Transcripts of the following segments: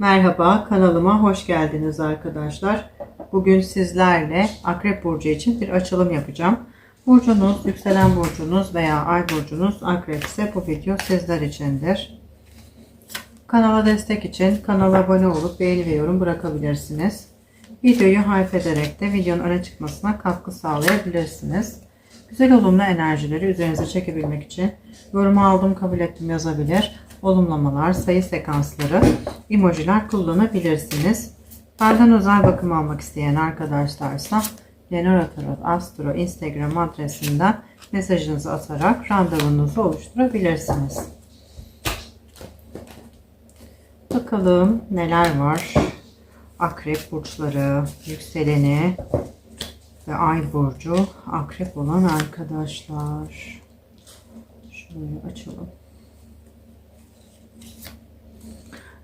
Merhaba kanalıma hoş geldiniz arkadaşlar. Bugün sizlerle Akrep Burcu için bir açılım yapacağım. Burcunuz, yükselen burcunuz veya ay burcunuz Akrep ise bu video sizler içindir. Kanala destek için kanala abone olup beğeni ve yorum bırakabilirsiniz. Videoyu hype ederek de videonun öne çıkmasına katkı sağlayabilirsiniz. Güzel olumlu enerjileri üzerinize çekebilmek için yorumu aldım kabul ettim yazabilir. Olumlamalar, sayı sekansları, emojiler kullanabilirsiniz. Benden özel bakım almak isteyen arkadaşlarsa Lenora Tarot Astro Instagram adresinden mesajınızı atarak randevunuzu oluşturabilirsiniz. Bakalım neler var. Akrep burçları, yükseleni ve ay burcu akrep olan arkadaşlar. Şöyle açalım.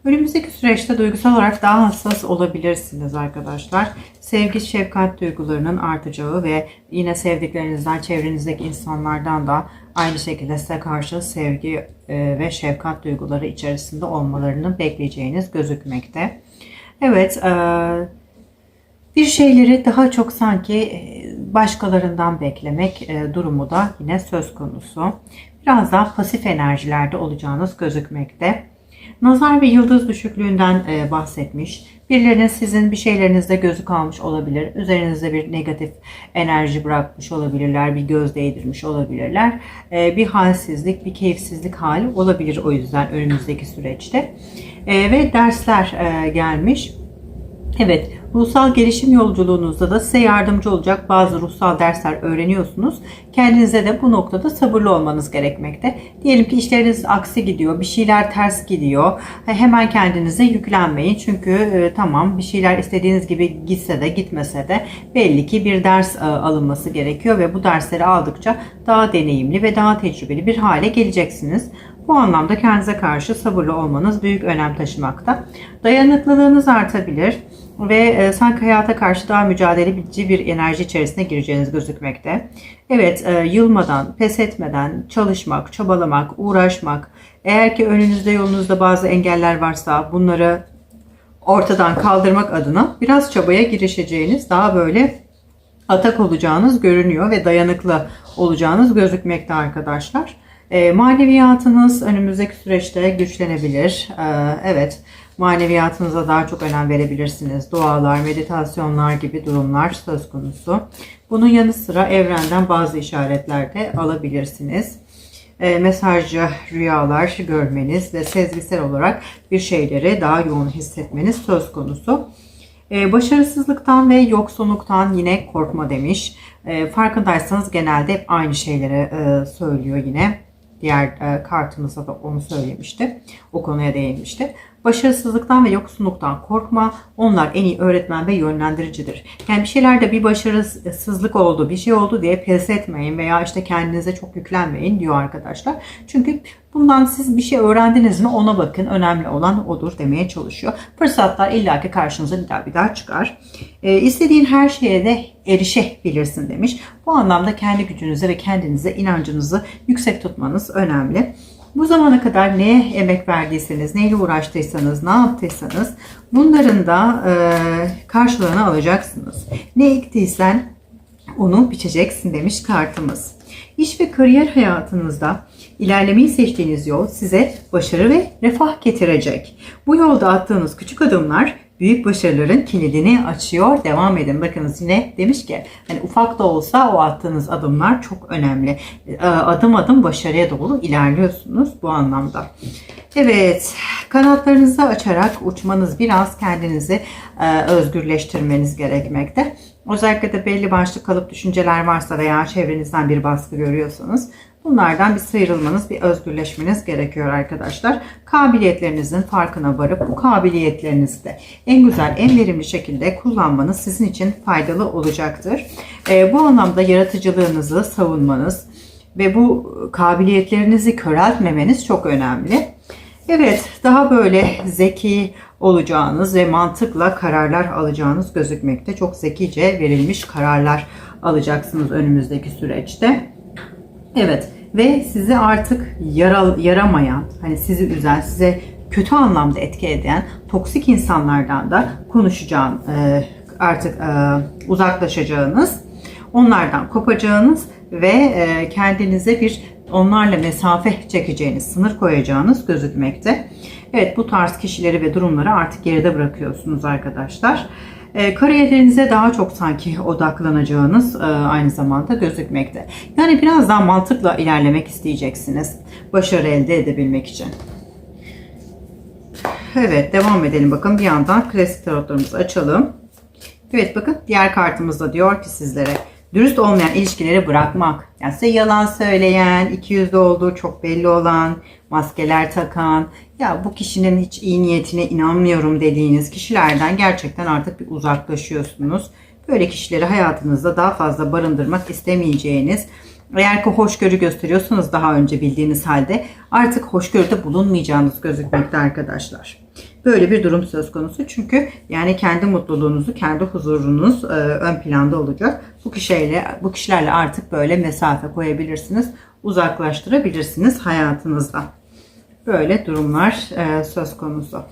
Önümüzdeki süreçte duygusal olarak daha hassas olabilirsiniz arkadaşlar. Sevgi, şefkat duygularının artacağı ve yine sevdiklerinizden, çevrenizdeki insanlardan da aynı şekilde size karşı sevgi e, ve şefkat duyguları içerisinde olmalarını bekleyeceğiniz gözükmekte. Evet, e, bir şeyleri daha çok sanki e, başkalarından beklemek durumu da yine söz konusu. Biraz daha pasif enerjilerde olacağınız gözükmekte. Nazar ve yıldız düşüklüğünden e, bahsetmiş. Birilerinin sizin bir şeylerinizde gözü kalmış olabilir. Üzerinizde bir negatif enerji bırakmış olabilirler. Bir göz değdirmiş olabilirler. E, bir halsizlik, bir keyifsizlik hali olabilir o yüzden önümüzdeki süreçte. E, ve dersler e, gelmiş. Evet, ruhsal gelişim yolculuğunuzda da size yardımcı olacak bazı ruhsal dersler öğreniyorsunuz. Kendinize de bu noktada sabırlı olmanız gerekmekte. Diyelim ki işleriniz aksi gidiyor, bir şeyler ters gidiyor. Hemen kendinize yüklenmeyin. Çünkü e, tamam bir şeyler istediğiniz gibi gitse de gitmese de belli ki bir ders e, alınması gerekiyor ve bu dersleri aldıkça daha deneyimli ve daha tecrübeli bir hale geleceksiniz. Bu anlamda kendinize karşı sabırlı olmanız büyük önem taşımakta. Dayanıklılığınız artabilir ve e, sanki hayata karşı daha mücadeleci bir enerji içerisine gireceğiniz gözükmekte. Evet, e, yılmadan, pes etmeden çalışmak, çabalamak, uğraşmak, eğer ki önünüzde yolunuzda bazı engeller varsa bunları ortadan kaldırmak adına biraz çabaya girişeceğiniz, daha böyle atak olacağınız görünüyor ve dayanıklı olacağınız gözükmekte arkadaşlar. E, maneviyatınız önümüzdeki süreçte güçlenebilir. E, evet, maneviyatınıza daha çok önem verebilirsiniz. Dualar, meditasyonlar gibi durumlar söz konusu. Bunun yanı sıra evrenden bazı işaretler de alabilirsiniz. E, mesajcı rüyalar görmeniz ve sezgisel olarak bir şeyleri daha yoğun hissetmeniz söz konusu. E, başarısızlıktan ve yoksunluktan yine korkma demiş. E, farkındaysanız genelde hep aynı şeyleri e, söylüyor yine. Diğer e, kartımızda da onu söylemişti. O konuya değinmişti. Başarısızlıktan ve yoksunluktan korkma. Onlar en iyi öğretmen ve yönlendiricidir. Yani bir şeylerde bir başarısızlık oldu, bir şey oldu diye pes etmeyin veya işte kendinize çok yüklenmeyin diyor arkadaşlar. Çünkü bundan siz bir şey öğrendiniz mi ona bakın. Önemli olan odur demeye çalışıyor. Fırsatlar illaki karşınıza bir daha bir daha çıkar. E, istediğin her şeye de erişebilirsin demiş. Bu anlamda kendi gücünüze ve kendinize inancınızı yüksek tutmanız önemli. Bu zamana kadar neye emek verdiyseniz, neyle uğraştıysanız, ne yaptıysanız bunların da e, karşılığını alacaksınız. Ne ektiysen onu biçeceksin demiş kartımız. İş ve kariyer hayatınızda ilerlemeyi seçtiğiniz yol size başarı ve refah getirecek. Bu yolda attığınız küçük adımlar büyük başarıların kilidini açıyor. Devam edin. Bakınız yine demiş ki hani ufak da olsa o attığınız adımlar çok önemli. Ee, adım adım başarıya doğru ilerliyorsunuz bu anlamda. Evet, kanatlarınızı açarak uçmanız biraz kendinizi e, özgürleştirmeniz gerekmekte. Özellikle de belli başlı kalıp düşünceler varsa veya çevrenizden bir baskı görüyorsanız Bunlardan bir sıyrılmanız, bir özgürleşmeniz gerekiyor arkadaşlar. Kabiliyetlerinizin farkına varıp bu kabiliyetlerinizi de en güzel, en verimli şekilde kullanmanız sizin için faydalı olacaktır. E, bu anlamda yaratıcılığınızı savunmanız ve bu kabiliyetlerinizi köreltmemeniz çok önemli. Evet, daha böyle zeki olacağınız ve mantıkla kararlar alacağınız gözükmekte. Çok zekice verilmiş kararlar alacaksınız önümüzdeki süreçte. Evet, ve sizi artık yaral, yaramayan, hani sizi üzen, size kötü anlamda etki eden toksik insanlardan da konuşacağın, e, artık e, uzaklaşacağınız, onlardan kopacağınız ve e, kendinize bir onlarla mesafe çekeceğiniz, sınır koyacağınız gözükmekte. Evet bu tarz kişileri ve durumları artık geride bırakıyorsunuz arkadaşlar. E, kariyerinize daha çok sanki odaklanacağınız e, aynı zamanda gözükmekte. Yani biraz daha mantıkla ilerlemek isteyeceksiniz. Başarı elde edebilmek için. Evet devam edelim bakın bir yandan klasik tarotlarımızı açalım. Evet bakın diğer kartımızda diyor ki sizlere dürüst olmayan ilişkileri bırakmak. Yani size yalan söyleyen, iki yüzlü olduğu çok belli olan, maskeler takan, ya bu kişinin hiç iyi niyetine inanmıyorum dediğiniz kişilerden gerçekten artık bir uzaklaşıyorsunuz. Böyle kişileri hayatınızda daha fazla barındırmak istemeyeceğiniz, eğer ki hoşgörü gösteriyorsanız daha önce bildiğiniz halde artık hoşgörüde bulunmayacağınız gözükmekte arkadaşlar. Böyle bir durum söz konusu. Çünkü yani kendi mutluluğunuzu, kendi huzurunuz e, ön planda olacak. Bu kişilerle bu kişilerle artık böyle mesafe koyabilirsiniz, uzaklaştırabilirsiniz hayatınızda. Böyle durumlar e, söz konusu.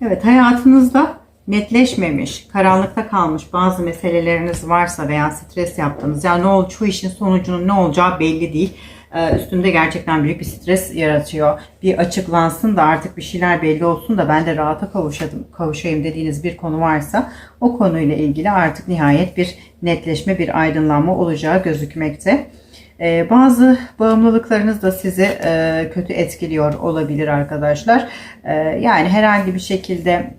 Evet hayatınızda netleşmemiş, karanlıkta kalmış bazı meseleleriniz varsa veya stres yaptığınız yani ne oldu şu işin sonucunun ne olacağı belli değil. Ee, üstünde gerçekten büyük bir stres yaratıyor. Bir açıklansın da artık bir şeyler belli olsun da ben de rahata kavuşadım, kavuşayım dediğiniz bir konu varsa o konuyla ilgili artık nihayet bir netleşme, bir aydınlanma olacağı gözükmekte. Ee, bazı bağımlılıklarınız da sizi e, kötü etkiliyor olabilir arkadaşlar. Yani herhangi bir şekilde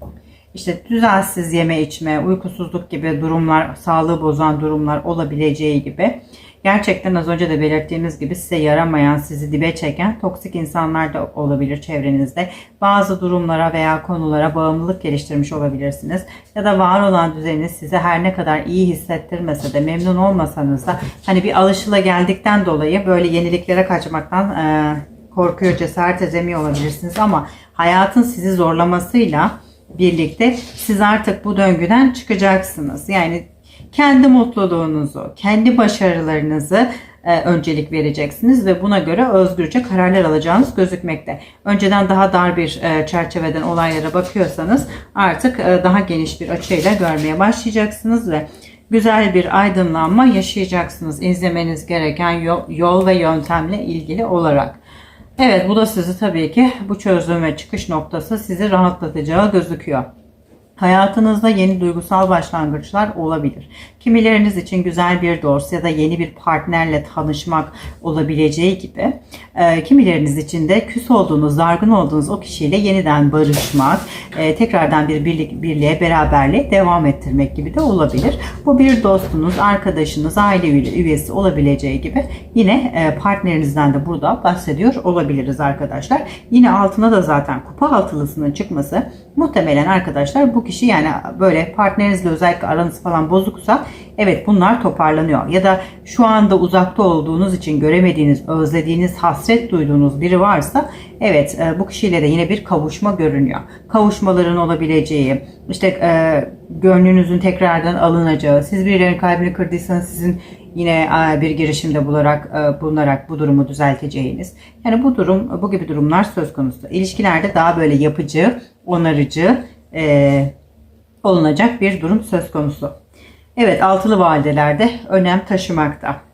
işte düzensiz yeme içme, uykusuzluk gibi durumlar, sağlığı bozan durumlar olabileceği gibi gerçekten az önce de belirttiğimiz gibi size yaramayan, sizi dibe çeken toksik insanlar da olabilir çevrenizde. Bazı durumlara veya konulara bağımlılık geliştirmiş olabilirsiniz. Ya da var olan düzeniniz size her ne kadar iyi hissettirmese de memnun olmasanız da hani bir alışıla geldikten dolayı böyle yeniliklere kaçmaktan e, korkuyor, cesaret edemiyor olabilirsiniz ama hayatın sizi zorlamasıyla birlikte siz artık bu döngüden çıkacaksınız. Yani kendi mutluluğunuzu, kendi başarılarınızı e, öncelik vereceksiniz ve buna göre özgürce kararlar alacağınız gözükmekte. Önceden daha dar bir e, çerçeveden olaylara bakıyorsanız artık e, daha geniş bir açıyla görmeye başlayacaksınız ve güzel bir aydınlanma yaşayacaksınız. İzlemeniz gereken yol, ve yöntemle ilgili olarak. Evet bu da sizi tabii ki bu çözüm ve çıkış noktası sizi rahatlatacağı gözüküyor. Hayatınızda yeni duygusal başlangıçlar olabilir. Kimileriniz için güzel bir dost ya da yeni bir partnerle tanışmak olabileceği gibi e, kimileriniz için de küs olduğunuz, dargın olduğunuz o kişiyle yeniden barışmak, e, tekrardan bir birlik, birliğe, beraberliğe devam ettirmek gibi de olabilir. Bu bir dostunuz, arkadaşınız, aile üyesi olabileceği gibi yine e, partnerinizden de burada bahsediyor olabiliriz arkadaşlar. Yine altına da zaten kupa altılısının çıkması muhtemelen arkadaşlar bu kişi yani böyle partnerinizle özellikle aranız falan bozuksa evet bunlar toparlanıyor. Ya da şu anda uzakta olduğunuz için göremediğiniz, özlediğiniz, hasret duyduğunuz biri varsa evet e, bu kişiyle de yine bir kavuşma görünüyor. Kavuşmaların olabileceği, işte e, gönlünüzün tekrardan alınacağı, siz birilerinin kalbini kırdıysanız sizin yine e, bir girişimde bularak e, bulunarak bu durumu düzelteceğiniz. Yani bu durum bu gibi durumlar söz konusu. İlişkilerde daha böyle yapıcı, onarıcı e, olunacak bir durum söz konusu. Evet altılı validelerde önem taşımakta.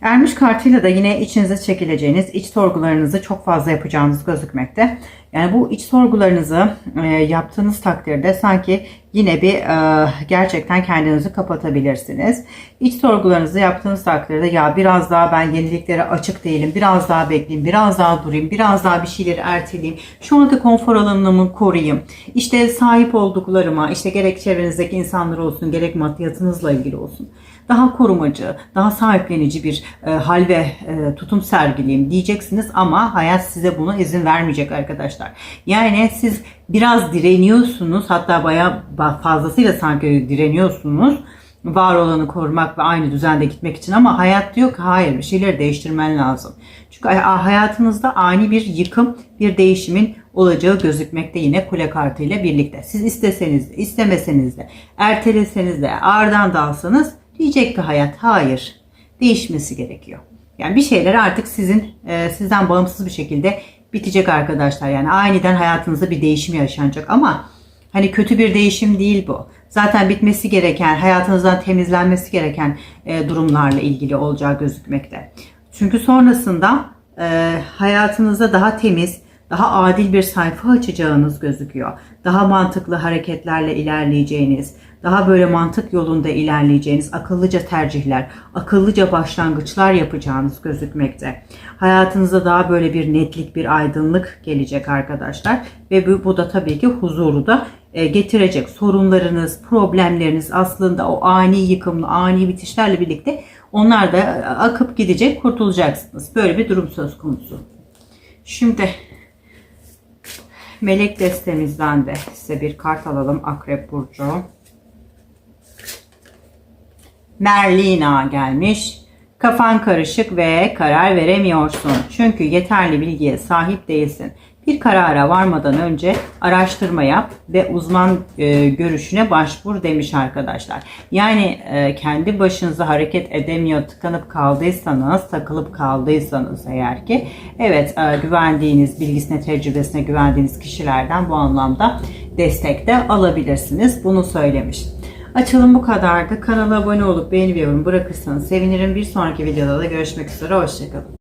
Ermiş kartıyla da yine içinize çekileceğiniz iç sorgularınızı çok fazla yapacağınız gözükmekte. Yani bu iç sorgularınızı e, yaptığınız takdirde sanki yine bir e, gerçekten kendinizi kapatabilirsiniz. İç sorgularınızı yaptığınız takdirde ya biraz daha ben yeniliklere açık değilim, biraz daha bekleyeyim, biraz daha durayım, biraz daha bir şeyleri erteleyeyim. Şu anda konfor alanımı koruyayım. İşte sahip olduklarıma, işte gerek çevrenizdeki insanlar olsun, gerek maddiyatınızla ilgili olsun daha korumacı, daha sahiplenici bir e, hal ve e, tutum sergileyim diyeceksiniz ama hayat size buna izin vermeyecek arkadaşlar. Yani siz biraz direniyorsunuz hatta bayağı fazlasıyla sanki direniyorsunuz var olanı korumak ve aynı düzende gitmek için ama hayat diyor ki hayır bir şeyleri değiştirmen lazım. Çünkü hayatınızda ani bir yıkım, bir değişimin olacağı gözükmekte yine kule kartı ile birlikte. Siz isteseniz de, istemeseniz de, erteleseniz de, ağırdan dalsanız Diyecek ki hayat hayır değişmesi gerekiyor. Yani bir şeyler artık sizin e, sizden bağımsız bir şekilde bitecek arkadaşlar. Yani aniden hayatınızda bir değişim yaşanacak ama hani kötü bir değişim değil bu. Zaten bitmesi gereken, hayatınızdan temizlenmesi gereken e, durumlarla ilgili olacağı gözükmekte. Çünkü sonrasında e, hayatınızda daha temiz, daha adil bir sayfa açacağınız gözüküyor. Daha mantıklı hareketlerle ilerleyeceğiniz, daha böyle mantık yolunda ilerleyeceğiniz akıllıca tercihler, akıllıca başlangıçlar yapacağınız gözükmekte. Hayatınıza daha böyle bir netlik, bir aydınlık gelecek arkadaşlar. Ve bu, bu da tabii ki huzuru da e, getirecek. Sorunlarınız, problemleriniz aslında o ani yıkımlı, ani bitişlerle birlikte onlar da akıp gidecek, kurtulacaksınız. Böyle bir durum söz konusu. Şimdi melek destemizden de size bir kart alalım. Akrep Burcu. Merlina gelmiş. Kafan karışık ve karar veremiyorsun. Çünkü yeterli bilgiye sahip değilsin. Bir karara varmadan önce araştırma yap ve uzman e, görüşüne başvur demiş arkadaşlar. Yani e, kendi başınıza hareket edemiyor, tıkanıp kaldıysanız, takılıp kaldıysanız eğer ki evet e, güvendiğiniz, bilgisine, tecrübesine güvendiğiniz kişilerden bu anlamda destek de alabilirsiniz. Bunu söylemiş. Açılım bu kadardı. Kanala abone olup beğeni ve yorum bırakırsanız sevinirim. Bir sonraki videoda da görüşmek üzere. Hoşçakalın.